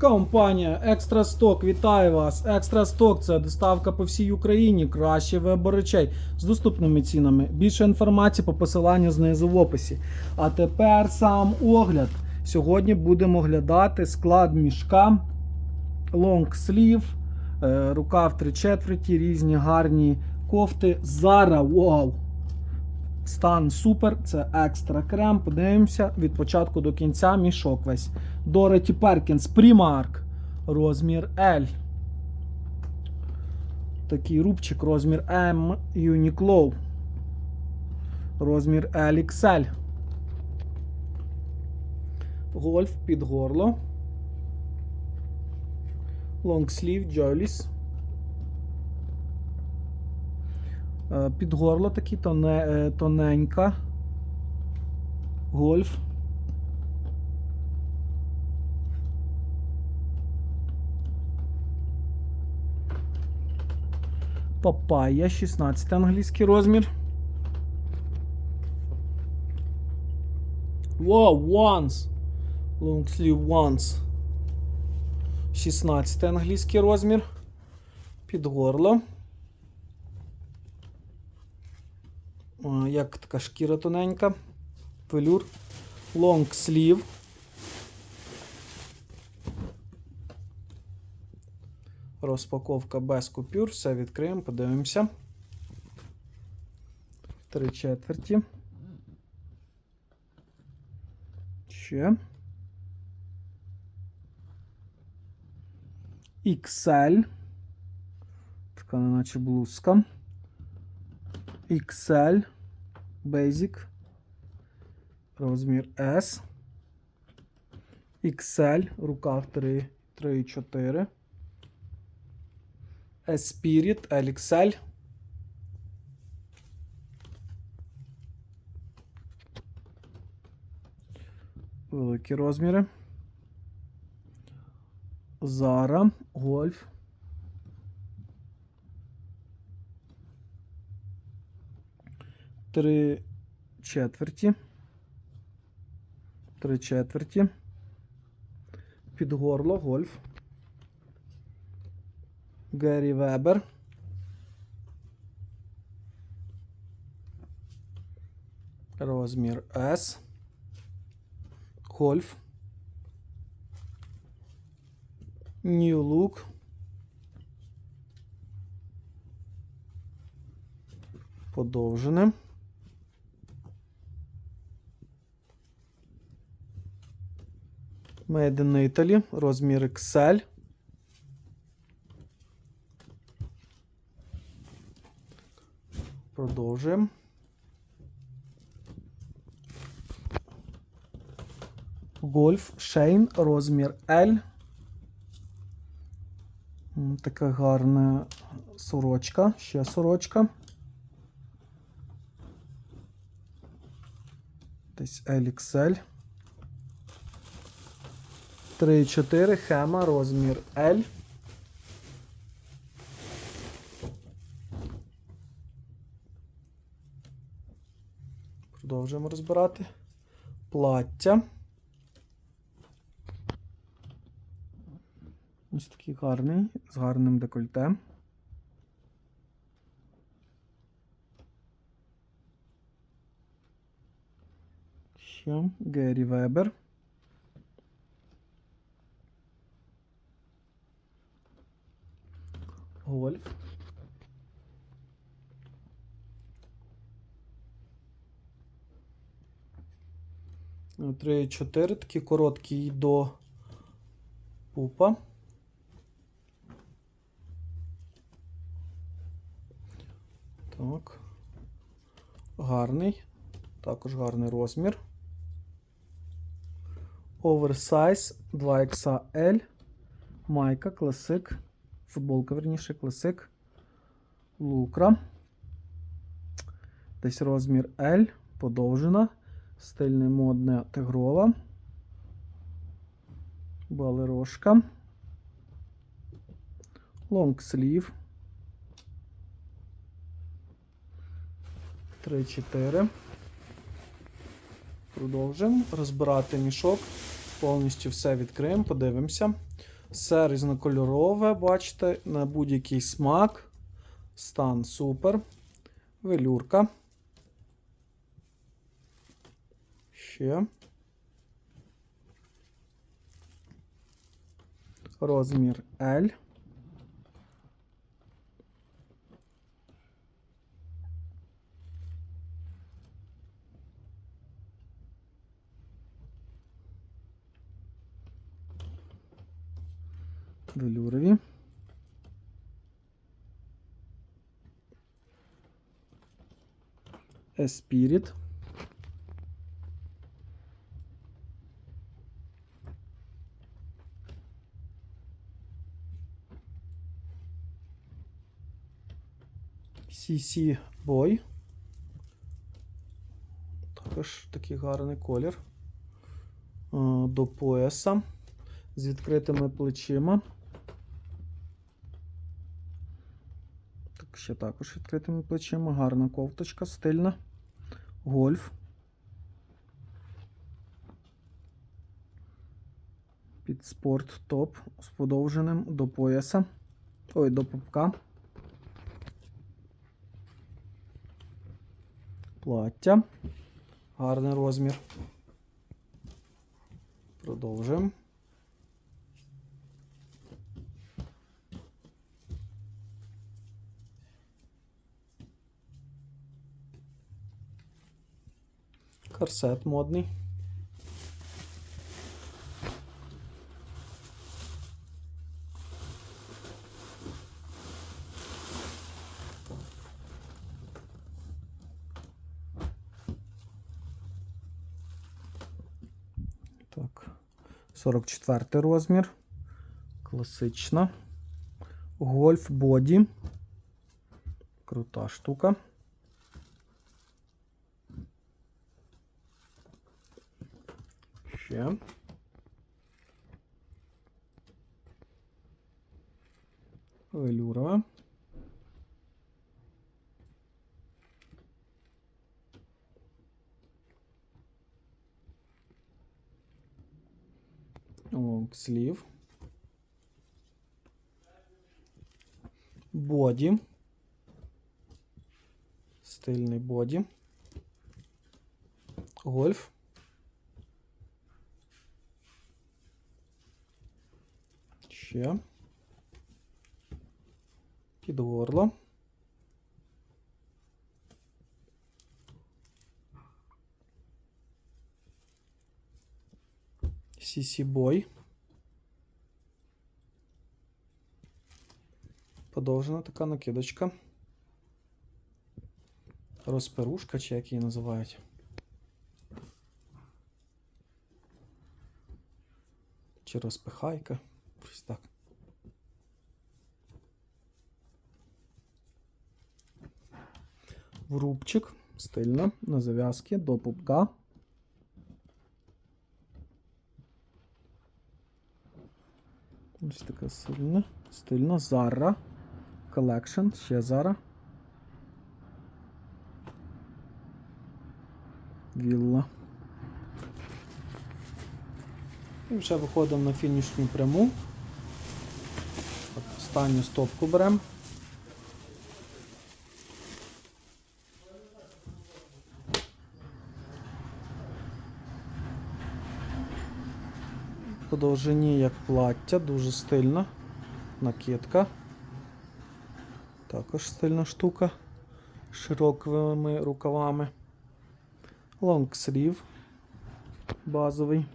Компанія Екстра Сток вітає вас. Екстра Сток це доставка по всій Україні. Краще вибор речей з доступними цінами. Більше інформації по посиланню знизу в описі. А тепер сам огляд. Сьогодні будемо оглядати склад мішка, лонгслів, е, рукав 3 четверті, різні гарні кофти. Зара, вау! Стан супер, це екстра крем. Подивимося від початку до кінця мішок весь. Дороті Перкінс Primark. Розмір L. Такий рубчик, розмір M Uniqlo. Розмір LXL. Гольф під горло. Лонгслів Джоліс. Під горло такий тоне, е, тоненька. Гольф. Папайя, 16 англійський розмір. Wow, once. Long sleeve once. 16 англійський розмір. Під горло. Як така шкіра тоненька. Велюр. Long sleeve. Розпаковка без купюр. Все відкриємо, подивимося. Три четверті. Ще. XL. Така наче блузка. XL. Basic. Розмір S. XL. Рукав 3, 3 4. Spirit LXL. Великі розміри. Zara, Golf. Три четверті. Три четверті. Під горло, гольф. Гері Вебер. Розмір S. Гольф. New Look. Подовжене. Made in Italy. Розмір XL. Продовжуємо. Гольф Шейн, розмір L. Така гарна сорочка, ще сорочка. Десь LXL. 3-4 хема, розмір L. Продовжуємо розбирати. Плаття. Ось такий гарний, з гарним декольте. Ще Гері Вебер. Гольф. Три, чотири, такі короткі до пупа. Так. Гарний. Також гарний розмір. Оверсайз 2XL. Майка, класик. Футболка, верніше, класик. Лукра. Десь розмір L. Подовжена. Стильне модне тигрова. Балерошка. Лонгслів. 3-4. Продовжуємо розбирати мішок. Повністю все відкриємо, подивимося. Все різнокольорове, бачите, на будь-який смак. Стан супер. Велюрка. Ще. Розмір L. Велюрові. Esprit. CC Boy. Також такий гарний колір. Е, До пояса з відкритими плечима. Так, ще також відкритими плечима. Гарна кофточка, стильна. Гольф. Під спорт топ з подовженим до пояса. Ой, до пупка. Плаття. Гарний розмір. Продовжуємо. Корсет модний. Так. 44 розмір. Класична. Гольф боді. Крута штука. Ще. Велюрова. Лонгслів. Боді. Стильний боді. Гольф. Ще. Під горло. Boy. Подовжена така накидочка. Розперушка, чи як її називають. Чи розпихайка. Щось так. Врубчик. Стильно. На зав'язки до пупка. Ось така сильна. Стильно. Zara. Collection. Ще Zara. Вілла. І вже виходимо на фінішню пряму. Останню стопку беремо. По довжині як плаття, дуже стильна. Накидка. Також стильна штука з широкими рукавами. Лонгслів базовий.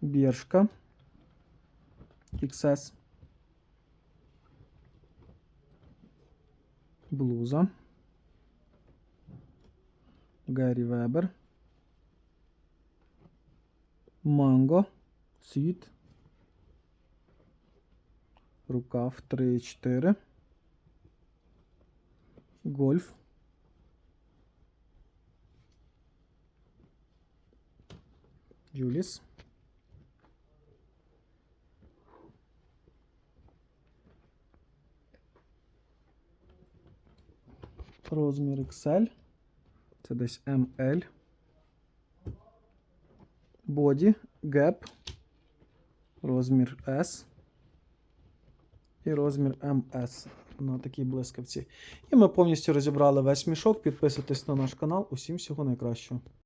Біршка. XS. Блуза. Гаррі Вебер. Манго. Світ. Рукав 3-4. Гольф. Джуліс. Розмір XL. Це десь ML. Body, Gap, розмір S і розмір MS на такій блискавці. І ми повністю розібрали весь мішок. Підписуйтесь на наш канал. Усім всього найкращого.